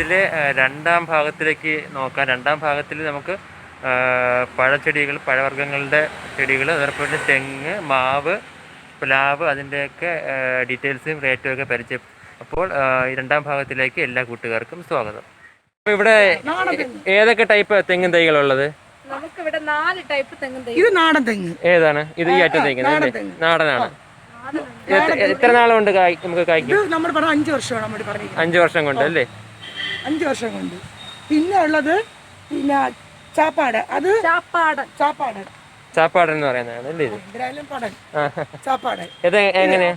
നമുക്കിതിൽ രണ്ടാം ഭാഗത്തിലേക്ക് നോക്കാം. രണ്ടാം ഭാഗത്തിൽ നമുക്ക് പഴച്ചെടികൾ പഴവർഗങ്ങളുടെ ചെടികൾ അതേപോലെ തെങ്ങ് മാവ് പ്ലാവ് അതിന്റെയൊക്കെ ഡീറ്റെയിൽസും റേറ്റും ഒക്കെ പരിചയം. അപ്പോൾ ഈ രണ്ടാം ഭാഗത്തിലേക്ക് എല്ലാ കൂട്ടുകാർക്കും സ്വാഗതം. അപ്പോൾ ഇവിടെ ഏതൊക്കെ ടൈപ്പ് തെങ്ങും തൈകളുള്ളത് നമുക്കിവിടെ നാല് ടൈപ്പ് തൈ ഇത് നാടൻ തെങ്ങ്. ഏതാണ്? ഇത് ഈ അറ്റം തേക്കുന്നത് നാടനാണ്. എത്ര- നാളുണ്ട് നാളുകൊണ്ട് നമുക്ക് ഇത് കായ്ക്കും അഞ്ചു പറഞ്ഞ അഞ്ച് വർഷമാണ് പറഞ്ഞിരിക്കുന്നത്. അഞ്ച് വർഷം കൊണ്ട് അല്ലേ? അഞ്ച് വർഷം കൊണ്ട്. പിന്നെ ഉള്ളത് പിന്നെ ചാപ്പാട്. അത് ചാപ്പാട്. ചാപ്പാട്. ചാപ്പാടൻ എന്ന് പറയുന്നതാണ് അല്ലേ ഇത്? എങ്ങനെയാ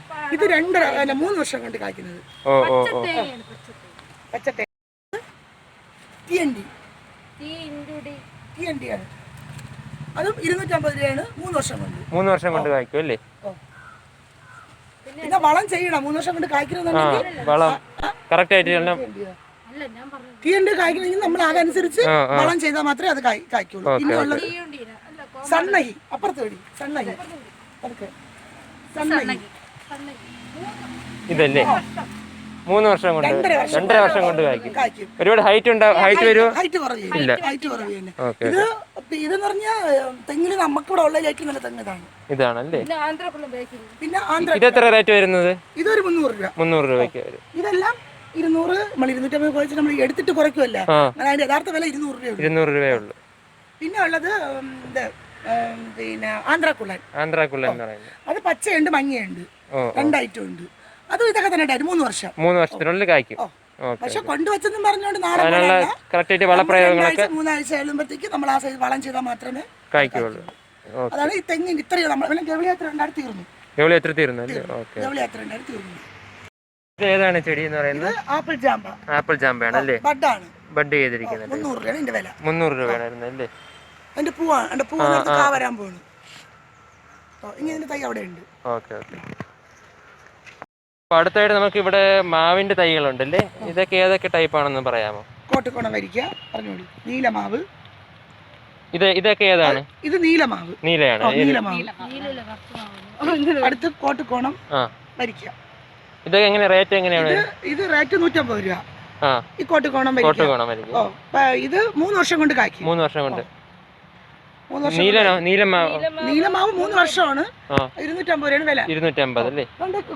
രണ്ടര അല്ല മൂന്ന് വർഷം കൊണ്ട് കായ്ക്കുന്നത്. ഓ ഓ ഓ. പച്ചത്തെ അതും ഇരുന്നൂറ്റമ്പത് രൂപയാണ് മൂന്ന് വർഷം കൊണ്ട്. മൂന്ന് വർഷം കൊണ്ട് കായ്ക്കും അല്ലേ? പിന്നെ വളം ചെയ്യണം. മൂന്ന് വർഷം കൊണ്ട് കായ്ക്കണമെന്നുണ്ടെങ്കിൽ വളം. കറക്റ്റ് ആയിട്ട് എല്ലാം അല്ല ഞാൻ പറഞ്ഞു ടി എൻ കായ്ക്കണമെങ്കിൽ നമ്മൾ അതനുസരിച്ച്. വളം ചെയ്താൽ മാത്രമേ അത് കായ്- കായ്ക്കുള്ളൂ. പിന്നെ ഉള്ളത് സണ്ണഹി അപ്പുറത്ത് വേടി സണ്ണഹി. സണ്ണഹി. ഇതല്ലേ? മൂന്ന് വർഷം. കൊണ്ട് രണ്ടര വർഷം. കൊണ്ട് കായ്ക്കും. ഒരുപാട് ഹൈറ്റ് ഉണ്ടാവും ഹൈറ്റ് വരുമോ ഹൈറ്റ് കുറവില്ല ഇല്ല. ഹൈറ്റ് കുറവില്ല ഇത് ഇതെന്ന് പറഞ്ഞാൽ തെങ്ങിൽ നമുക്ക് ഇവിടെ ഉള്ള ഏറ്റവും നല്ല തെങ്ങ് ഇതാണ്. ഇതാണല്ലേ? പിന്നെ ആന്ധ്ര ഇത് എത്ര റേറ്റ് വരുന്നത്? ഇതൊരു മുന്നൂറ് രൂപ. മുന്നൂറ് രൂപയ്ക്ക് വരും. ഇതെല്ലാം ഇരുന്നൂറ് നമ്മൾ ഇരുന്നൂറ്റമ്പത് കുറച്ച് നമ്മൾ എടുത്തിട്ട് കുറയ്ക്കുമല്ല അതിന്റെ യഥാർത്ഥ വില ഇരുന്നൂറ് രൂപയുള്ളൂ ഇരുന്നൂറ് രൂപയേ ഉള്ളൂ. പിന്നെ ഉള്ളത് ഇത് പിന്നെ ആന്ധ്രാക്കുള്ളൻ. ആന്ധ്രാക്കുള്ളൻ അത് പച്ചയുണ്ട് മഞ്ഞയുണ്ട് രണ്ടായിട്ടും ഉണ്ട് അതും ഇതൊക്കെ തന്നെ മൂന്ന് വർഷം. മൂന്ന് വർഷത്തിനുള്ളിൽ കായ്ക്കും. പക്ഷെ കൊണ്ടുവച്ചെന്നും പറഞ്ഞുകൊണ്ട് നാളെ വളപ്രയോഗങ്ങളൊക്കെ മൂന്നാഴ്ച കഴിയുമ്പോഴത്തേക്ക് നമ്മൾ ആ സൈസ് വളം ചെയ്താൽ മാത്രമേ കായ്ക്കുള്ളൂ. അതാണ് ഈ തെങ്ങിന് ഇത്രയോ നമ്മൾ ഗവിളിയാത്ര രണ്ടായിരത്തി തീർന്നു എവിടെ എത്ര തീർന്നു ഗവിളിയാത്ര രണ്ടായിരത്തി തീർന്നു ഏതാണ് ചെടി എന്ന് പറയുന്നത്? ആപ്പിൾ ജാമ്പ. ആപ്പിൾ ജാമ്പയാണ് അല്ലേ? ബഡാണ്. ബഡ് ചെയ്തിരിക്കുന്നത് മുന്നൂറ് രൂപയാണ് ഇതിന്റെ വില. മുന്നൂറ് രൂപയാണ് അല്ലേ? എന്റെ പൂവാണ്. എന്റെ പൂവ് കാ വരാൻ പോണു ഇങ്ങനെ ഇതിന്റെ തൈ അവിടെ ഉണ്ട്. Okay okay. അടുത്തായിട്ട് നമുക്ക് ഇവിടെ മാവിന്റെ തൈകളുണ്ടല്ലേ ഇതൊക്കെ ഏതൊക്കെ ടൈപ്പ് ആണെന്ന് പറയാമോ? കോട്ടക്കോണം വരിക്ക പറഞ്ഞോളൂ. നീലമാവ്. ഇത് ഇതൊക്കെ ഏതാണ്? ഇത് നീലമാവ്. നീലയാണ് അടുത്ത് കോട്ടക്കോണം വരിക്ക. ഇതൊക്കെ എങ്ങനെ റേറ്റ് എങ്ങനെയാണ്? ഇത് ഇത് റേറ്റ് നൂറ്റമ്പത് രൂപ. ആ. ഈ കോട്ടുകോണം കോട്ട് വരിക്ക വേണം എനിക്ക് ഓ ഇത് മൂന്ന് വർഷം കൊണ്ട് കാക്കി മൂന്ന് വർഷം കൊണ്ട്. മൂന്ന് വർഷം നീല നീലമാ നീലമാവ് മൂന്ന് വർഷമാണ്. ഇരുന്നൂറ്റമ്പത് രൂപയാണ് വില. ഇരുന്നൂറ്റമ്പത് അല്ലേ?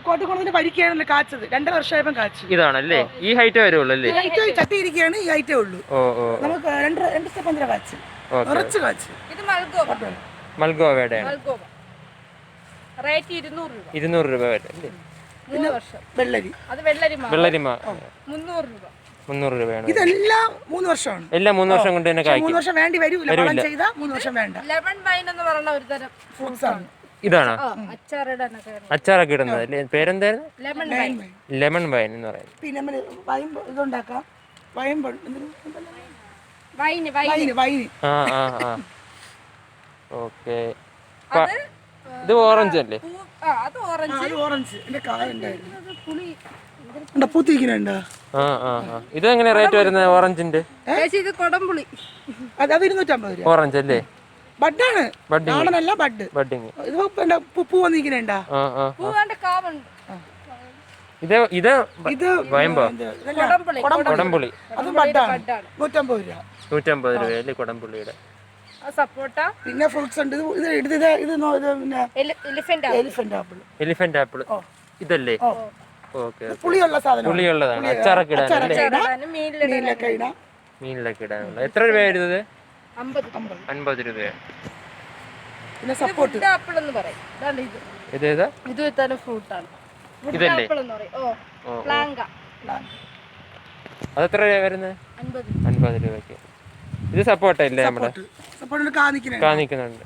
കോട്ടുകോണത്തിന്റെ കാച്ചത്. രണ്ടര വർഷമായപ്പോ കാച്ചു. ഇതാണല്ലേ? ഈ ഹൈറ്റ് വരുള്ളൂ അല്ലേ? ഈ ചട്ടി ഈ ഹൈറ്റേ ഉള്ളൂ. നമുക്ക് രണ്ട് രണ്ട് സ്റ്റെപ്പ് കാച്ച്. ഓക്കെ. നിറച്ച് കാച്ച്. ഇത് മൽഗോവ. മൽഗോവയുടെയാണ് മൽഗോവ. റേറ്റ് ഇരുന്നൂറ് രൂപ. ഇരുന്നൂറ് രൂപ വരെ അല്ലേ? മൂന്ന് വർഷം. വെള്ളരി. അത് വെള്ളരി വെള്ളരിമ മുന്നൂറ് രൂപ. മുന്നൂറ് രൂപയാണ്. ഇതെല്ലാം മൂന്ന് വർഷമാണ്. എല്ലാം മൂന്ന് വർഷം കൊണ്ട് തന്നെ മൂന്ന് വർഷം വേണ്ടി വരൂല. വളം ചെയ്താൽ മൂന്ന് വർഷം വേണ്ട. ലെമൺ വൈൻ എന്ന് പറയുന്ന ഒരു തരം ഫ്രൂട്ട്സ് ആണ്. ഇതാണോ? അച്ചാറൊക്കെ ഇടുന്നത് അല്ലേ? പേരെന്തായിരുന്നു? ലെമൺ വൈൻ ലെമൺ വൈൻ എന്ന് പറയുന്നത്. പിന്നെ നമ്മൾ വൈൻ ഇതുണ്ടാക്കാം. വൈൻ വൈൻ വൈൻ വൈൻ ആ ആ ആ. ഓക്കെ. ഇത് ഓറഞ്ച് അല്ലേ? അത് ഓറഞ്ച് ഓറഞ്ച് എന്റെ കായ ഉണ്ടായിരുന്നു പൂത്തിരിക്കുന്നുണ്ടോ ഇത് എങ്ങനെ റേറ്റ് വരുന്നത് ഓറഞ്ചിന്റെ ഇത് കൊടംപുളി അത് അത് ഇരുന്നൂറ്റമ്പത് രൂപ. ഓറഞ്ച് അല്ലേ? ബഡാണ്. നാടനല്ല ബഡ്. ബഡിങ് ഇത് പൂ വന്നിരിക്കുന്നുണ്ടാ ഇത് ഇത് ഇത് കൊടംപുളി അതും ബഡാണ്. നൂറ്റമ്പത് രൂപ. നൂറ്റമ്പത് രൂപ അല്ലേ കൊടംപുള്ളിയുടെ സപ്പോട്ട പിന്നെ ഫ്രൂട്ട്സ് ഉണ്ട്. ഇത് ഇത് ഇത് ഇത് നോ- ഇത് പിന്നെ elephant? Elephant apple elephant apple ഇതല്ലേ? ഓ. ഓക്കെ പുളിയുള്ള സാധനം പുളിയുള്ളതാണ്. അച്ചാറൊക്കെ ഇടാനല്ലേ ഇടാനും മീനിലൊക്കെ ഇടാം. മീനിലൊക്കെ ഇടാനുള്ള. എത്ര രൂപ വരുന്നത് അമ്പത്. അൻപത് രൂപയാണ് പിന്നെ സപ്പോർട്ട് ആപ്പിൾ എന്ന് പറയും. ഇത്. ഇതേതാ ഇത് തന്നെ ഫ്രൂട്ടാണ് ഇതല്ലേ? ആപ്പിൾ എന്ന് പറയും. ഓ ഓ പ്ലാങ്ക. അതെത്ര രൂപ വരുന്നത്? അൻപത്. അൻപത് രൂപയ്ക്ക്. ഇത് സപ്പോർട്ട ഇല്ലേ നമ്മുടെ? സപ്പോർട്ട് കാ നിൽക്കുന്നുണ്ട് കാണിക്കുന്നുണ്ട്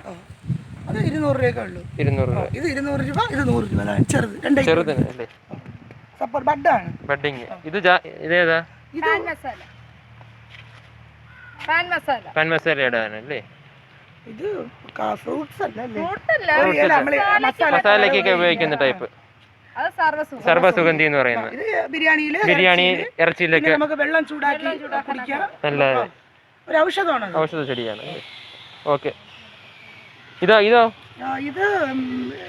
അത് ഇരുന്നൂറ് രൂപയൊക്കെ ഉള്ളൂ. ഇരുന്നൂറ് രൂപ. ഇത് ഇരുന്നൂറ് രൂപ ഇത് നൂറ് രൂപ. അതാണ് ചെറുത് ചെറുതിന് അല്ലേ? സപ്പോർട്ട് ബഡാണ്. ബഡിങ്. ഇത് ജാ- ഇതേതാ പാൻ മസാല. പാൻ മസാല. പാൻ മസാല ഇടാനല്ലേ ഇത് ഫ്രൂട്ട്സ് അല്ല അല്ലേ? ഫ്രൂട്ടല്ല ഒരു ഇല നമ്മൾ മസാല മസാലക്കൊക്കെ ഉപയോഗിക്കുന്ന ടൈപ്പ്. അത് സർവസുഖം സർവസുഗന്ധി എന്ന് പറയുന്നത്. ഇത് ബിരിയാണിയിൽ ബിരിയാണി ഇറച്ചിയിലൊക്കെ നമുക്ക് വെള്ളം ചൂടാക്കി കുടിക്കാം. നല്ല ഒരു ഔഷധമാണ് അത്. ഔഷധ ചെടിയാണ്. ഓക്കെ. ഇതോ ഇതോ. ഇത് ഉം,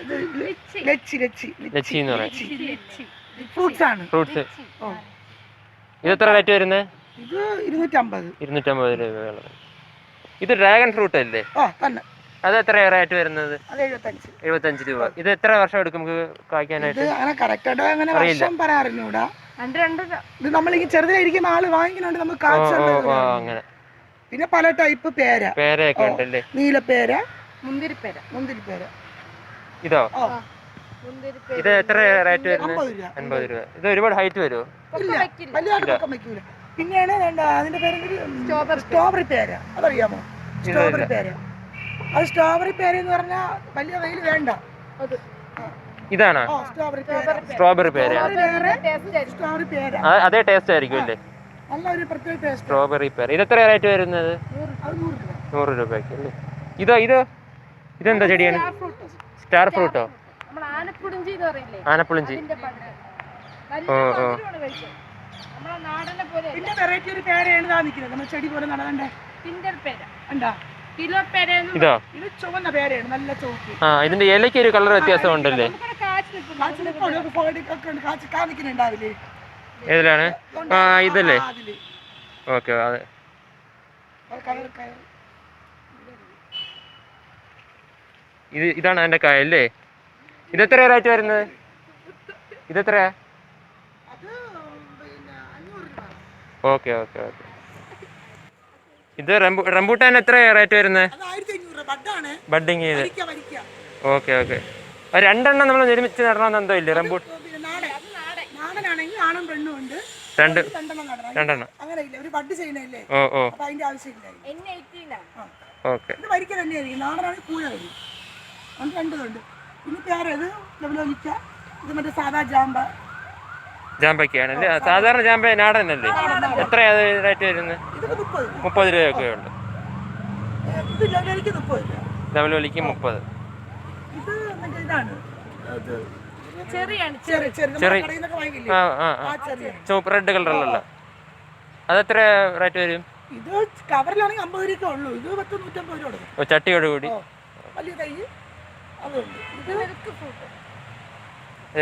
ഇത് ലച്ചി. ലച്ചി ലച്ചി എന്ന് പറയും. ഫ്രൂട്ട്സ് ആണ്. ഫ്രൂട്ട്സ് ഓ. ഇത് എത്ര റേറ്റ് വരുന്നത് ഇത് ഇരുന്നൂറ്റമ്പത്. ഇരുന്നൂറ്റമ്പത് രൂപയുള്ളത് ഇത് ഡ്രാഗൺ ഫ്രൂട്ട് അല്ലേ? ആ തന്നെ. അത് എത്ര റേറ്റ് വരുന്നത്? അത് എഴുപത്തഞ്ച്. രൂപ. ഇത് എത്ര വർഷം എടുക്കും നമുക്ക് കായ്ക്കാനായിട്ട്? അങ്ങനെ കറക്റ്റായിട്ട് അങ്ങനെ വർഷം പറയാറിഞ്ഞൂടാ രണ്ട് രണ്ട് ഇത് നമ്മൾ ഈ ചെറുതായിരിക്കുന്ന ആൾ വാങ്ങിക്കുന്നുണ്ട് നമുക്ക് അങ്ങനെ. പിന്നെ പല ടൈപ്പ് പേര. പേരയൊക്കെ ഉണ്ടല്ലേ? നീലപ്പേര മുന്തിരിപ്പേര. മുന്തിരിപ്പേര. ഇതോ? ഇത് എത്ര റേറ്റ് വരുന്നത്? അൻപത് രൂപ. ഇത് ഒരുപാട് ഹൈറ്റ് വരുമോ. വലിയ പിന്നെയാണ് അതിന്റെ പേര്. സ്ട്രോബെറി പേര. അതറിയാമോ. സ്ട്രോബെറി പേര. അത് സ്ട്രോബെറി പേര എന്ന് പറഞ്ഞാൽ വലിയ വെയിൽ വേണ്ട. അത്. ഇതാണോ? സ്ട്രോബെറി പേര. സ്ട്രോബെറി പേര. അതേ ടേസ്റ്റ് ആയിരിക്കും അല്ലേ സ്ട്രോബെറി പേർ ഇത് എത്ര റേറ്റ് വരുന്നത്? നൂറ് രൂപ. നൂറ് രൂപയ്ക്ക് അല്ലേ? ഇതോ ഇത്? ഇതെന്താ ചെടിയാണ്? ഫ്രൂട്ട് സ്റ്റാർ ഫ്രൂട്ടോ ആനപ്പുളിഞ്ചി ഓ, ഓ. മധുരമാണ് കഴിച്ചത്. നമ്മളെ നാടനെ പോലെ പിന്നെ വെറൈറ്റി ഒരു പേരയാണ് ഇതാ നമ്മൾ ചെടി പോലെ നടന്നണ്ടേ? പിണ്ടർ പേര ഉണ്ടാ കിലോ പേര ഇതോ? ഇത് ചുവന്ന പേരയാണ് നല്ല ചുവപ്പ്. ആ ഇതിന്റെ ഇലയ്ക്ക് ഒരു കളർ വ്യത്യാസം ഉണ്ടല്ലേ ഏതിലാണ്? ആ ഇതല്ലേ? ഓക്കെ അതെ. ഇത് ഇതാണ് എന്റെ കായ അല്ലേ? ഇത് എത്ര റേറ്റ് വരുന്നത്? ഇതെത്ര എത്ര പിന്നെ അഞ്ഞൂറ് രൂപ. Okay okay okay. ഇത് റംബു റംബൂട്ടാൻ എത്ര റേറ്റ് വരുന്നത്? ബഡിങ് ചെയ്ത്. Okay okay. രണ്ടെണ്ണം നമ്മൾ നിർമ്മിച്ച് നടണമെന്ന് എന്തോ ഇല്ലേ റംബൂ പിന്നെ നാടൻ നാടനാണെങ്കിൽ ആണും പെണ്ണും ഉണ്ട് രണ്ട് രണ്ടെണ്ണം നടണം. അങ്ങനെ ഇല്ല ഒരു ബഡ് ചെയ്യണല്ലേ ഓ ഓ. അപ്പൊ അതിന്റെ ആവശ്യമില്ല ഓക്കെ. ഇത് വരിക്ക തന്നെയായിരിക്കും നാടനാണെങ്കിൽ കൂഴ വരും. അത് രണ്ടുമുണ്ട്. പിന്നെ പേരത് ലവലോലിക്ക ഇത്? മറ്റേ സാധാ ജാമ്പ. ജാമ്പയ്ക്കാണ് അല്ലേ സാധാരണ ജാമ്പ നാടനല്ലേ? എത്രയാ റേറ്റ് വരുന്നത്? മുപ്പത്. രൂപ മുപ്പത് രൂപയൊക്കെ ഉണ്ട് ഇത് ലവലോലിക്ക് മുപ്പത് ഇത് ഇതാണ്. അത് ചെറിയാണ് ചെറിയ ചെറിയ നമ്മുടെ കടയിൽ ആ ആ ആ. ചുവപ്പ് റെഡ് കളറിലുള്ള. അതെത്ര റേറ്റ് വരും? ഇത് കവറിലാണെങ്കിൽ അമ്പത് രൂപ ഉള്ളൂ. ഇത് പത്ത് നൂറ്റമ്പത് രൂപ കൊടുക്കും. ഓ ചട്ടിയോട് കൂടി. വലിയ തൈ അതുണ്ട്. മിൽക്ക് ഫ്രൂട്ട്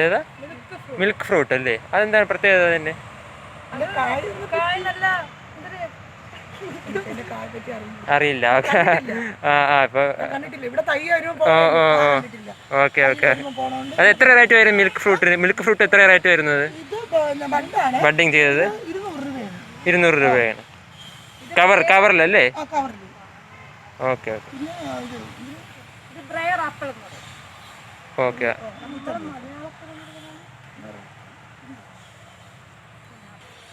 ഏതാ? മിൽക്ക് ഫ്രൂട്ട് മിൽക്ക് ഫ്രൂട്ട് അല്ലേ? അതെന്താണ് പ്രത്യേകത തന്നെ? അറിയില്ല ഓക്കെ ആ ഇപ്പൊ ഓക്കെ ഓക്കെ അത് എത്ര റേറ്റ് വരും മിൽക്ക് ഫ്രൂട്ടിന് മിൽക്ക് ഫ്രൂട്ട് എത്ര റേറ്റ് വരുന്നത് ബഡിങ് ചെയ്തത് ഇരുന്നൂറ് രൂപയാണ് കവർ കവറിലല്ലേ ഓക്കെ ഓക്കെ ഓക്കെ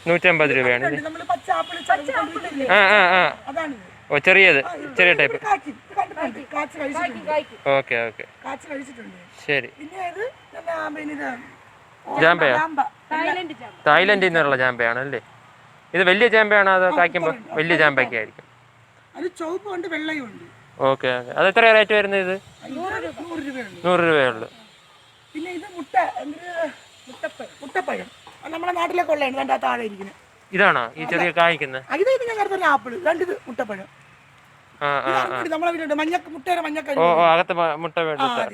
നൂറ്റമ്പത് രൂപയാണ് ആ ആ ഓ ചെറിയത്. ചെറിയ ടൈപ്പ് ഓക്കെ ഓക്കെ. കഴിച്ചിട്ടുണ്ട്. ശരി. ജാമ്പയാ? തായ്ലൻഡിൽ നിന്നുള്ള ജാമ്പയാണ് അല്ലേ? ഇത് വലിയ ജാമ്പയാണോ അതോ കായ്ക്കുമ്പോൾ വലിയ ജാമ്പയ്ക്ക് ആയിരിക്കും? Okay okay. അത് എത്ര റേറ്റ് വരുന്നത് ഇത്? നൂറ് രൂപയുള്ളൂ പിന്നെ ഇത് മുട്ട മുട്ടപ്പഴം. നമ്മുടെ നാട്ടിലൊക്കെ ഉള്ളതാണ് രണ്ടാ താഴെ ഇരിക്കുന്നത് ഇതാണോ ഈ ചെറിയ കായ്ക്കുന്നത്? ഇത് ഇത് ഞാൻ നേരത്തെ ആപ്പിൾ രണ്ടിത് മുട്ടപ്പഴം. നമ്മളെ വീട്ടിലുണ്ട് മഞ്ഞ മുട്ടയുടെ മഞ്ഞക്ക ഓ ഓ അകത്ത് മ- മുട്ട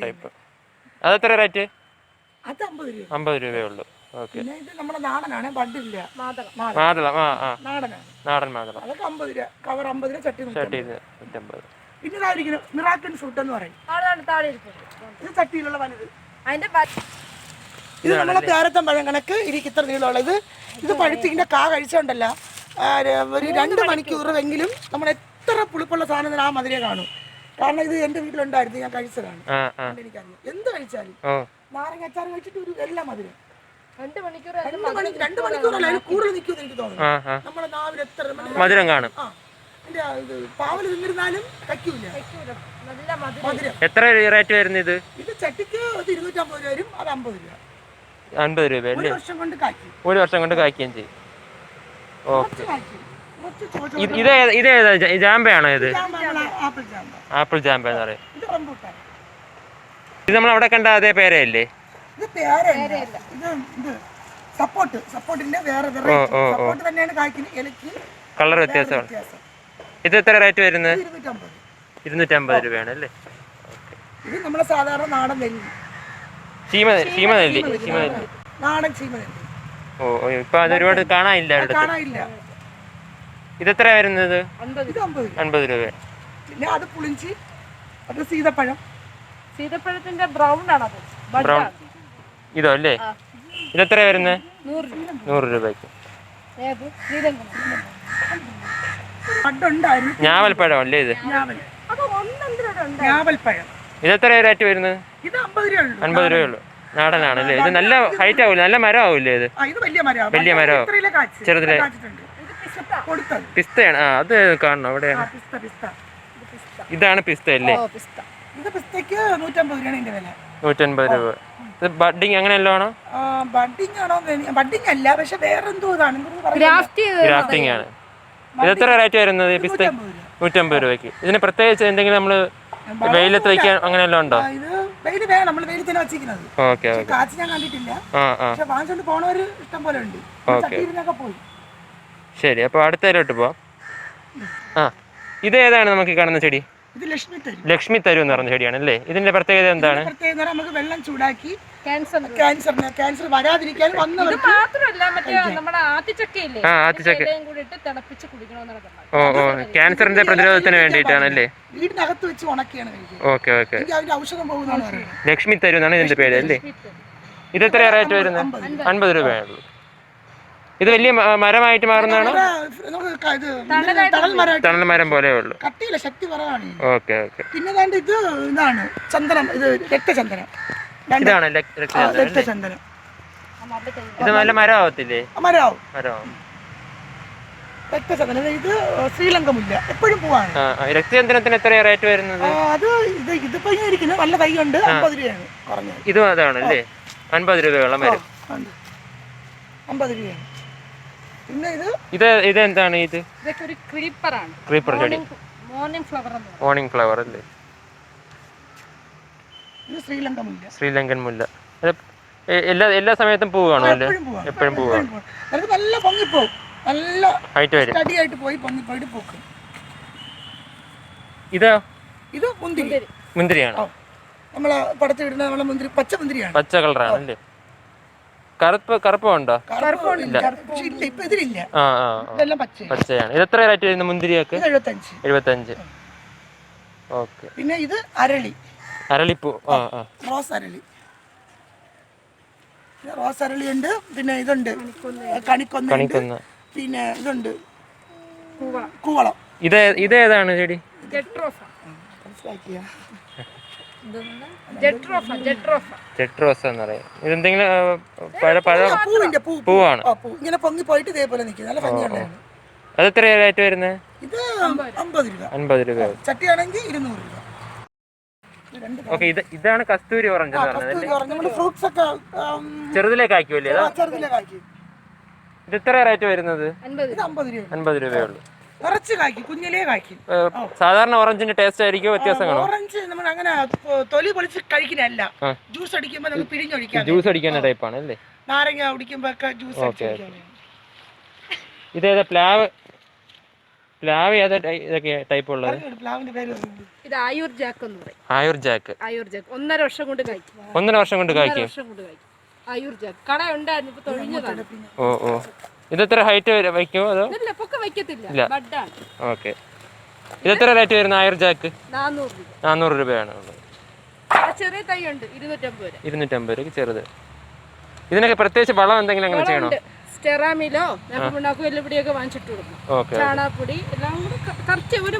ടൈപ്പ്. അതെത്ര റേറ്റ്? അത് അമ്പത് രൂപ. അമ്പത് രൂപയുള്ളൂ ഓക്കെ. പിന്നെ ഇത് നമ്മുടെ നാടനാണ് നാടൻ മാതളം. ആ ആ. നാടനാണ്. നാടൻ മാതളം. അതൊക്കെ അമ്പത് രൂപ കവർ അമ്പത് രൂപ ചട്ടി നൂറ്റി നൂറ്റമ്പത്. പിന്നെ ഇതായിരിക്കുന്നു മിറാക്കിൻ എന്ന് പറയും. ആളാണ് താഴെ ഇരിക്കുന്നത്. ഇത് ചട്ടിയിലുള്ള വലുത്. അതിന്റെ ഇത് നമ്മളെ പേരത്തം പഴം കണക്ക്. ഇരിക്കും ഇത്ര നീളമുള്ളത്. ഇത് പഴുത്തിന്റെ കാ കഴിച്ചോണ്ടല്ല ഒരു രണ്ട് മണിക്കൂറെങ്കിലും നമ്മൾ എത്ര പുളിപ്പുള്ള സാധനം ആ മധുരേ കാണും. കാരണം ഇത് എന്റെ വീട്ടിലുണ്ടായിരുന്നു. ഞാൻ കഴിച്ചതാണ്. എനിക്കറിയാം. എന്ത് കഴിച്ചാലും. നാരങ്ങ അച്ചാർ കഴിച്ചിട്ട് ഒരു എല്ലാം മധുരം രണ്ട് മണിക്കൂർ രണ്ട് മണി രണ്ട് മണിക്കൂറല്ല അതിന് കൂടുതൽ നിൽക്കുമെന്ന് എനിക്ക് തോന്നുന്നു. നമ്മുടെ നാവിൽ എത്ര മതിരം മധുരം കാണും. പാവൽ തിന്നിരുന്നാലും കഴിക്കൂല നല്ല മധുരം. എത്ര റേറ്റ് വരുന്നത് ഇത്? ചട്ടിക്ക് ഇരുന്നൂറ്റമ്പത് രൂപ വരും. അത് അമ്പത് രൂപ. അൻപത് രൂപ ഒരു അല്ലേ വർഷം കൊണ്ട് കാക്കി ഒരു വർഷം കൊണ്ട് കായ്ക്കുകയും ചെയ്യും. ഓക്കെ. ഇത് ഇത് ഏതാ ജാമ്പയാണോ ഇത്? ആപ്പിൾ ജാമ്പ. എന്ന് പറയും. ഇത് നമ്മൾ അവിടെ കണ്ട അതേ പേരല്ലേ ഇത് പേരല്ല ഇത് ഇത് സപ്പോർട്ട്. സപ്പോർട്ടിന്റെ വേറെ. സപ്പോർട്ട് തന്നെയാണ് കായ്ക്കുന്നത് ഇലക്ക് കളർ വ്യത്യാസമാണ് വ്യത്യാസം. ഇത് എത്ര റേറ്റ് വരുന്നത്? ഇരുന്നൂറ്റമ്പത്. ഇരുന്നൂറ്റമ്പത് രൂപയാണ് അല്ലേ? ഇത് നമ്മളെ സാധാരണ നാടൻ നെല്ലി ചീമ ചീമ നെല്ലി ചീമ നെല്ലി. നാടൻ ചീമ നെല്ലി. ഓ ഓ, ഇപ്പൊ അത് ഒരുപാട് കാണാനില്ല ഇതെത്രയാണ് വരുന്നത്? അൻപത് രൂപ. പിന്നെ അത് പുളിഞ്ചി അത് സീതപ്പഴം. സീതപ്പഴത്തിന്റെ ബ്രൗൺ ആണത് ബ്രൗൺ. ഇതോ അല്ലേ? ഇതെത്ര ഇതെത്രയാണ് വരുന്നത് നൂറ് രൂപ. നൂറ് രൂപയ്ക്ക്. ഞാവൽപ്പഴം അല്ലേ ഇത്? ഞാവൽപ്പഴം. ഇതെത്ര റേറ്റ് വരുന്നത്? ഇത് അമ്പത് രൂപ ഉള്ളൂ. അൻപത് രൂപയുള്ളൂ നാടനാണ് അല്ലേ? ഇത് നല്ല ഹൈറ്റ് ആവില്ലേ നല്ല മരം ആവില്ലേ ഇത്? ആ ഇത് വലിയ മരം ചെറുതിലെ? കാച്ചിട്ടുണ്ട്. കൊടുത്തത്. പിസ്തയാണ്. ആ അത് കാണണം അവിടെ ആ പിസ്ത പിസ്ത. ഇതാണ് പിസ്ത അല്ലേ? ഓ പിസ്ത. ഇത് പിസ്തയ്ക്ക് നൂറ്റമ്പത് രൂപയാണ് ഇതിന്റെ വില. നൂറ്റൻപത് രൂപ. ഇത് ബഡിങ് അങ്ങനെ എല്ലാം ആണോ? ബഡിങ് ആണോ? ബഡിങ് അല്ല പക്ഷെ വേറെന്തോ ഗ്രാഫ്റ്റിംഗ് ആണ്. ഇതെത്ര റേറ്റ് വരുന്നത് ഈ പിസ്ത? നൂറ്റമ്പത് രൂപ. നൂറ്റമ്പത് രൂപയ്ക്ക്. ഇതിന് പ്രത്യേകിച്ച് എന്തെങ്കിലും നമ്മൾ വെയിലത്ത് വെക്കാൻ അങ്ങനെ എല്ലാം ഉണ്ടോ? വെയിൽ ഇത് വെയിൽ വേണം. നമ്മൾ വെയിൽ തന്നെ വെച്ചിരിക്കുന്നത്. ഓക്കെ കാച്ച് ഞാൻ കണ്ടിട്ടില്ല. പക്ഷെ വാങ്ങിച്ചോണ്ട് പോണവര് ഇഷ്ടം പോലെ ഉണ്ട്. ചട്ടിയിരുന്നൊക്കെ പോയി. ശരി അപ്പൊ അടുത്തതിലോട്ട് പോവാം. ആ ഇത് ഏതാണ് നമുക്ക് കാണുന്ന ചെടി? ഇത് ലക്ഷ്മി തരു. ലക്ഷ്മി തരു എന്ന് പറഞ്ഞ ചെടിയാണ് അല്ലേ ഇതിന്റെ പ്രത്യേകത എന്താണ്? പ്രത്യേകത നമുക്ക് വെള്ളം ചൂടാക്കി ക്യാൻസറിന് ക്യാൻസർ വരാതിരിക്കാൻ മാത്രമല്ല മറ്റേ നമ്മുടെ ആത്തിച്ചക്കയില്ലേ? ആ ആത്തിച്ചക്ക. ഇലയും കൂടി ഇട്ട് തിളപ്പിച്ച് കുടിക്കണമെന്നാണ് പറഞ്ഞത്. ഓ ഓ ക്യാൻസറിന്റെ പ്രതിരോധത്തിന് വേണ്ടിയിട്ടാണല്ലേ? വീടിനകത്ത് വെച്ച് ഉണക്കിയാണ് കഴിക്കുക. Okay okay. എനിക്ക് അതിന്റെ ഔഷധം പോകുന്നതാണ് ലക്ഷ്മി തരുന്നാണ് ഇതിന്റെ പേര് അല്ലേ? ഇത് എത്ര റേറ്റ് വരുന്നത്? അമ്പത്. അൻപത്. രൂപയുള്ളൂ ഇത് വലിയ മരമായിട്ട് മാറുന്നതാണോ? തണൽ മരം പോലെ ഉള്ളൂ. കട്ടിയില്ല ശക്തി കുറവാണ് ഓക്കെ ഓക്കെ. പിന്നെ ഇത് ഇതാണ് ചന്ദനം ഇത് രക്തചന്ദനം. ഇതാണ്? രക്തചന്ദനം ഇത് നല്ല മരമാവത്തില്ലേ? മരമാവും. മരമാവും. രക്തചന്ദനം. ഇത് ശ്രീലങ്കമില്ല. എപ്പോഴും പോവാണ്. രക്തചന്ദ്രനത്തിന് എത്ര റേറ്റ് വരുന്നത്? അത് ഇത് ഇതിപ്പോ ഇങ്ങനെ ഇരിക്കുന്നത് നല്ല തൈ ഉണ്ട് അമ്പത് രൂപയാണ് കുറഞ്ഞത്. ഇതും അതാണ് അല്ലേ അൻപത് രൂപയോളം വരും ഉണ്ട്. അമ്പത് രൂപയാണ്. പിന്നെ ഇത് ഇത് ഇത്? എന്താണ് ഇത് ക്രീപ്പറാണ് ക്രീപ്പർ ചെടി. മോർണിംഗ് ഫ്ലവർ മോർണിംഗ് ഫ്ലവർ അല്ലേ? ഇത് ശ്രീലങ്കമില്ല ശ്രീലങ്കൻ മുല്ല. എല്ലാ എല്ലാ സമയത്തും പൂവാണോ അല്ലേ എപ്പോഴും പോവാണ് നിനക്ക് നല്ല പൊങ്ങിപ്പോവും നല്ല ഹൈറ്റ് വരും. അടിയായിട്ട് പോയി പോയി പൊങ്ങിപ്പോയിട്ട് പൂക്കും ഇതോ? ഇത് മുന്തിരി. മുന്തിരിയാണോ? നമ്മളെ പടത്ത് വിടുന്ന നമ്മളെ മുന്തിരി പച്ച മുന്തിരിയാണ്. പച്ച കളറാണ് അല്ലേ? കറുപ്പ് കറുപ്പുണ്ടോ കറുപ്പില്ല പക്ഷെ ഇല്ല ഇപ്പൊ ഇതിലില്ല. ആ ആ ആ. ഇതെല്ലാം പച്ച പച്ചയാണ്. ഇത് എത്ര റേറ്റ് വരുന്ന മുന്തിരിയൊക്കെ? എഴുപത്തഞ്ച്. ഓക്കെ. പിന്നെ ഇത് അരളി. അരളിപ്പൂ. ആ ആ. റോസ് അരളി പിന്നെ റോസ് അരളി ഉണ്ട് പിന്നെ ഇതുണ്ട്. കണിക്കൊന്ന. കണിക്കൊന്ന പിന്നെ ഇതുണ്ട്. പൂവളം കൂവളം. ഇത് ചെടി? എന്ന് പറയും. ഇതെന്തെങ്കിലും ആ, പഴ പഴ. പൂവാണ്. പൂ. ഇങ്ങനെ പൊങ്ങി പോയിട്ട് ഇതേപോലെ നിൽക്കും. നല്ല ഭംഗിയുള്ളതാണ് അത് എത്ര റേറ്റ് വരുന്നത്? ഇത് അമ്പത് രൂപ. രൂപ. ചട്ടിയാണെങ്കിൽ ഇരുന്നൂറ് രൂപ. ഇത് ഓക്കെ ഇത് ഇതാണ് കസ്തൂരി ഓറഞ്ച് എന്ന് പറഞ്ഞത് കസ്തൂരി ഓറഞ്ച്. നമ്മുടെ ഫ്രൂട്ട്സ് ഒക്കെ ചെറുതിലേക്ക് ആക്കിയല്ലേ ഇതാ? ചെറുതിലെ കായ്ക്കും ഇത് എത്ര റേറ്റ് വരുന്നത്? അൻപത്. ഇത് അമ്പത് രൂപ അൻപത് രൂപയുള്ളൂ നിറച്ച് കായ്ക്കും കുഞ്ഞിലേ കായ്ക്കും. സാധാരണ ഓറഞ്ചിന്റെ ടേസ്റ്റ് ആയിരിക്കും? വ്യത്യാസം കാണും ഓറഞ്ച് നമ്മൾ അങ്ങനെ പൊ- തൊലി പൊളിച്ച് കഴിക്കുന്നതല്ല. ആ. ജ്യൂസ് അടിക്കുമ്പോൾ നമുക്ക് പിഴിഞ്ഞൊഴിക്കാം ജ്യൂസ് അടിക്കുന്ന ടൈപ്പാണ് അല്ലേ നാരങ്ങ കുടിക്കുമ്പോ ഒക്കെ ജ്യൂസ് അടിച്ചൊഴിക്കാം ഇതേതാ പ്ലാവ്? പ്ലാവ് ഏതാ ടൈ- ഇതൊക്കെ ടൈപ്പ് ഉള്ളത് ഇത് ആയുർ ജാക്ക് എന്ന് പറയും. ആയുർ ജാക്ക്. ആയുർ ജാക്ക്. ഒന്നര വർഷം കൊണ്ട് കഴിക്കും ഒന്നര വർഷം കൊണ്ട് കായ്ക്കും? വർഷം കൊണ്ട് കഴിക്കും ആയുർ ജാക്ക്. കട ഉണ്ടായിരുന്നു ഇപ്പൊ തൊഴിഞ്ഞതാണ്. ഓ ഓ. എത്ര ഹൈറ്റ് വയ്ക്കുമോ അതോ? ഇല്ല പൊക്ക വയ്ക്കത്തില്ല. ബഡാണ് ഓക്കെ. എത്ര റേറ്റ് വരുന്ന ആയുർ ജാക്ക്? നാനൂറ് രൂപ. രൂപയാണ്. ഉള്ളത് ആ ചെറിയ തൈ ഉണ്ട്. ഇരുന്നൂറ്റമ്പത് രൂപ. ഇരുന്നൂറ്റമ്പത് രൂപയ്ക്ക് ചെറുത്. ഇതിനൊക്കെ പ്രത്യേകിച്ച് വളം എന്തെങ്കിലും അങ്ങനെ ചെയ്യണോ? സ്റ്റെറാമിലോ പിണ്ണാക്കും എല്ലുപൊടിയൊക്കെ വാങ്ങിച്ചിട്ട് കൊടുക്കും. ചാണാപ്പൊടി എല്ലാം കൂടെ കറക്റ്റ് ഒരു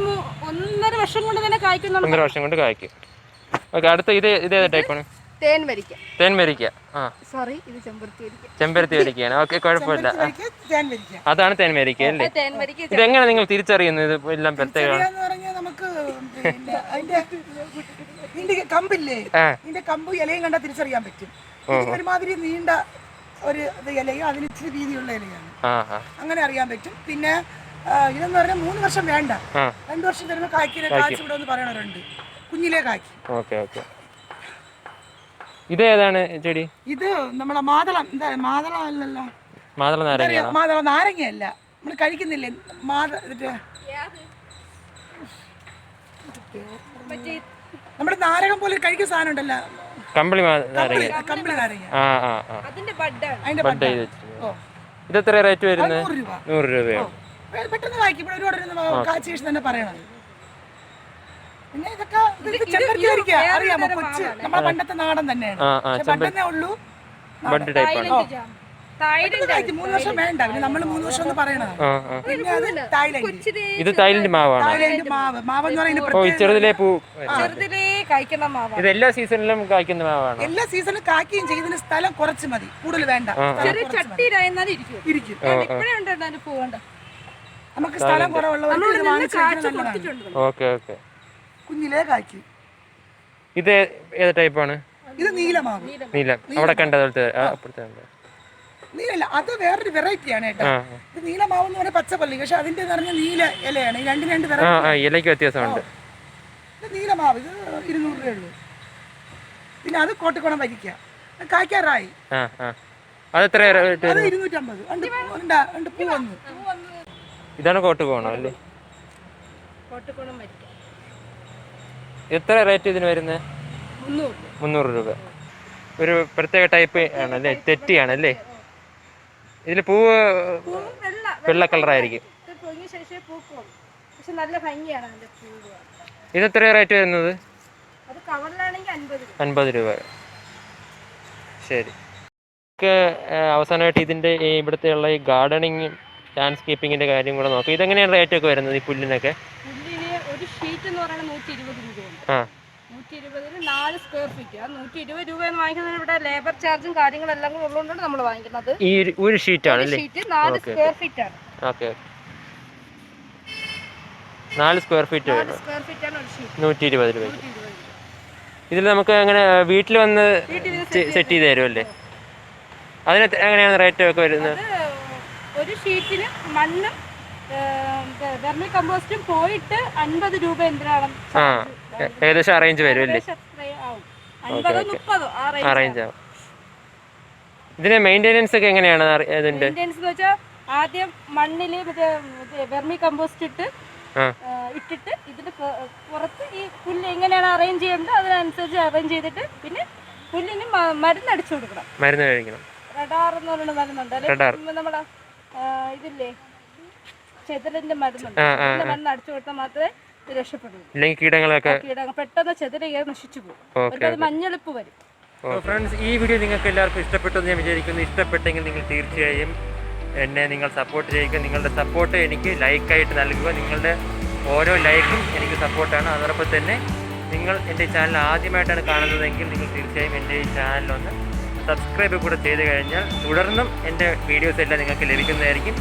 ഒന്നര വർഷം കൊണ്ട് തന്നെ കായ്ക്കും ഒന്നര വർഷം കൊണ്ട് കായ്ക്കും. ഓക്കെ അടുത്ത ഇത് ഇതേത് ടൈപ്പാണ് തേൻ വരിക്ക തേൻ വരിക്ക. ആ. സോറി ഇത് ചെമ്പരത്തി വരിക്ക. ചെമ്പരത്തി വരിക്കയാണ്. ഓക്കെ കുഴപ്പമില്ല. അതാണ് തേൻ വരിക്ക അല്ലേ? ഇത് എങ്ങനെ ഇതെങ്ങനെ നിങ്ങൾ തിരിച്ചറിയുന്നത്? ഇത് എല്ലാം പ്രത്യേക എന്ന് പറഞ്ഞാൽ നമുക്ക് പിന്നെ അതിന്റെ ഇതിന്റെ കമ്പില്ലേ. ഇതിന്റെ കമ്പ് ഇലയും കണ്ടാൽ തിരിച്ചറിയാൻ പറ്റും. ഇത് ഒരുമാതിരി നീണ്ട ഒരു ഇലയോ ഇലയും അതിന് ഇച്ചിരി വീതിയുള്ള ഇലയാണ്. അങ്ങനെ അറിയാൻ പറ്റും. പിന്നെ ഇതെന്ന് പറഞ്ഞാൽ മൂന്ന് വർഷം വേണ്ട. രണ്ടു വർഷം തരുമ്പോൾ കായ്ക്കിനെ ഒന്ന് പറയണവരുണ്ട്. കുഞ്ഞിലെ കായ്ക്കും. Okay okay. ഇത് ഏതാണ് ചെടി? ഇത് നമ്മളെ മാതളം എന്താ മാതളം അല്ലല്ലോ. മാതള നാരങ്ങ മാതള നാരങ്ങയല്ല. നമ്മൾ കഴിക്കുന്നില്ലേ? മാത നമ്മുടെ നാരകം പോലെ കഴിക്കുന്ന സാധനം ഉണ്ടല്ലോ. കമ്പിളി നാരങ്ങ. കമ്പിളി നാരങ്ങ. ആ ആ ആ. അതിന്റെ ബഡാണ് അതിന്റെ ബഡ് ചെയ്ത് വെച്ചിട്ടുണ്ട്. ഇതെത്ര റേറ്റ് വരുന്നത്? നൂറ് രൂപ. നൂറ് രൂപയാണ് പെ- പെട്ടെന്ന് വായിക്കും. ഒരുപാട് കാഴ്ച ശേഷം തന്നെ പറയണം. പിന്നെ ഇതൊക്കെ ഇത് ഇത് ചെമ്പരത്തി അറിയാമോ? കൊച്ച്. നമ്മളെ പണ്ടത്തെ നാടൻ തന്നെയാണ്. പണ്ടെന്നേ ഉള്ളൂ. ബണ്ട് ടൈപ്പ് തായ്ലൻഡ് മൂന്ന് വർഷം വേണ്ട. നമ്മൾ മൂന്ന് വർഷം എന്ന് പറയണത് ആ ആ. പിന്നെ അത് തായ്ലൻഡ്. കൊച്ചിലെ ഇത് തായ്ലൻഡ് മാവാണ്. തായ്ലൻഡ് മാവ്. മാവ് എന്ന് പറയുന്നത് ഓ ഈ ചെറുതിലെ പൂ. ചെറുതിലേ മാവാണ്. ഇത് എല്ലാ സീസണിലും കായ്ക്കുന്ന മാവാണ്. എല്ലാ സീസണിലും കായ്ക്കുകയും ചെയ്തതിന് സ്ഥലം കുറച്ച് മതി. കൂടുതൽ വേണ്ട. ചെറിയ. ചട്ടിയിലായിരുന്നാലും ഇരിക്കും. ഇരിക്കും. ഇപ്പഴേ നമുക്ക് സ്ഥലം കുറവുള്ളവർക്ക്. Okay okay. കുഞ്ഞിലേ കായ്ക്കും. ഇത് ഏത് ടൈപ്പാണ്? ഇത് നീലമാവ് നീല അവിടെ കണ്ടത് അപ്പുറത്തെ. നീലല്ല അത് വേറൊരു വെറൈറ്റിയാണ് കേട്ടോ. ഇത് നീലമാവ് എന്ന് പറഞ്ഞാൽ പച്ചപ്പള്ളി പക്ഷെ അതിന്റെ നിറഞ്ഞ നീല ഇലയാണ്. ഈ രണ്ട് രണ്ട് വെറൈറ്റി ആ ഇലയ്ക്ക് വ്യത്യാസമുണ്ട്. ഇത് നീലമാവ് ഇത് ഇരുന്നൂറ് രൂപ ഉള്ളൂ. പിന്നെ അത് കോട്ടിക്കുളം വരിക്ക. കായ്ക്കാറായി. ആ ആ. അത് എത്ര റേറ്റ് അത് ഇരുന്നൂറ്റമ്പത്. ഉണ്ട് പൂ വന്നു. ഇതാണ് കോട്ടുകോണം അല്ലേ? എത്ര റേറ്റ് ഇതിന് വരുന്നത്? മുന്നൂറ്. രൂപ. ഒരു പ്രത്യേക ടൈപ്പ് ആണല്ലേ? തെറ്റിയാണ് അല്ലേ? ഇതിൽ പൂവ് വെള്ള കളറായിരിക്കും. ഇത് എത്ര റേറ്റ് വരുന്നത്? അൻപത് രൂപ. ശരി. നമുക്ക് അവസാനമായിട്ട് ഇതിന്റെ ഇവിടുത്തെ ഉള്ള ഈ ഗാർഡനിങ് ലാൻഡ്സ്കേപ്പിങ്ങിന്റെ കാര്യം കൂടെ നോക്കാം. ഇതെങ്ങനെയാണ് റേറ്റ് ഒക്കെ വരുന്നത് ഈ പുല്ലിനൊക്കെ? പുല്ലിന് ഒരു ഷീറ്റ് എന്ന് പറയുന്നത് നൂറ്റി ഇരുപത് രൂപയാണ് ആ. നൂറ്റി ഇരുപതിന് നാല് സ്ക്വയർ ഫീറ്റ് ആ. നൂറ്റി ഇരുപത് രൂപ എന്ന് വാങ്ങിക്കുന്നത് ഇവിടെ ലേബർ ചാർജും കാര്യങ്ങളെല്ലാം കൂടെ ഉള്ളതുകൊണ്ടാണ് നമ്മൾ വാങ്ങിക്കുന്നത്. ഈ ഒരു- ഷീറ്റ് ആണ് ഷീറ്റ് നാല് സ്ക്വയർ ഫീറ്റ് ആണ്. ഓക്കെ നാല് സ്ക്വയർ ഫീറ്റ് നാല് വരും സ്ക്വയർ ഫീറ്റ് ആണ് ഒരു ഷീറ്റ് നൂറ്റി ഇരുപത് രൂപ ഇതിൽ നമുക്ക് അങ്ങനെ വീട്ടിൽ വന്ന് സെറ്റ് ചെയ്ത് തരും അല്ലേ? അതിന് എങ്ങനെയാണ് റേറ്റ് ഒക്കെ വരുന്നത്? ഒരു ഷീറ്റിന് മണ്ണും വെർമി കമ്പോസ്റ്റും പോയിട്ട് അൻപത് രൂപ എന്തിനാണ്? ഏകദേശം അറേഞ്ച് വരും അല്ലേ? അറേഞ്ച് ആവും. ഇതിന് മെയിന്റെനൻസ് ഒക്കെ എങ്ങനെയാണ്? ഇതിന്റെ? മെയിന്റെനൻസ് എന്ന് വെച്ചാൽ ആദ്യം മണ്ണിൽ മറ്റേ വെർമി കമ്പോസ്റ്റ് ഇട്ട് ഇട്ടിട്ട് ഇതിന് പു- പുറത്ത് ഈ പുല്ല് എങ്ങനെയാണ് അറേഞ്ച് ചെയ്യേണ്ടത് അതിനനുസരിച്ച് അറേഞ്ച് ചെയ്തിട്ട് പിന്നെ പുല്ലിന് മരുന്ന് അടിച്ചു കൊടുക്കണം. മരുന്ന് കഴിക്കണം. റഡാർ എന്ന് പറയുന്ന മരുന്നുണ്ട്. അല്ലെങ്കിൽ നമ്മുടെ ഇതില്ലേ? ചെതലിന്റെ മരുന്നുണ്ട് ആ, അടിച്ചു കൊടുത്താൽ മാത്രമേ ഇത് രക്ഷപ്പെടൂ ഇല്ലെങ്കിൽ കീടങ്ങളൊക്കെ? കീടങ്ങൾ. പെട്ടെന്ന് ചെതൽ കയറി നശിച്ചു പോകും. മഞ്ഞളിപ്പ് വരും. ഫ്രണ്ട്സ് ഈ വീഡിയോ നിങ്ങൾക്ക് എല്ലാവർക്കും ഇഷ്ടപ്പെട്ടു ഞാൻ വിചാരിക്കുന്നു. ഇഷ്ടപ്പെട്ടെങ്കിൽ നിങ്ങൾ തീർച്ചയായും എന്നെ നിങ്ങൾ സപ്പോർട്ട് ചെയ്യുക. നിങ്ങളുടെ സപ്പോർട്ട് എനിക്ക് ലൈക്കായിട്ട് നൽകുക. നിങ്ങളുടെ ഓരോ ലൈക്കും എനിക്ക് സപ്പോർട്ടാണ് അതോടൊപ്പം തന്നെ നിങ്ങൾ എന്റെ ചാനൽ ആദ്യമായിട്ടാണ് കാണുന്നതെങ്കിൽ നിങ്ങൾ തീർച്ചയായും എന്റെ ഈ ചാനലൊന്ന് സബ്സ്ക്രൈബ് കൂടെ ചെയ്ത് കഴിഞ്ഞാൽ തുടർന്നും എന്റെ വീഡിയോസ് എല്ലാം നിങ്ങൾക്ക് ലഭിക്കുന്നതായിരിക്കും.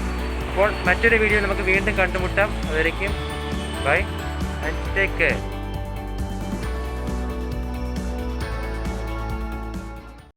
അപ്പോൾ മറ്റൊരു വീഡിയോ നമുക്ക് വീണ്ടും കണ്ടുമുട്ടാം. അതുവരയ്ക്കും ബൈ ആൻഡ് ടേക്ക് കെയർ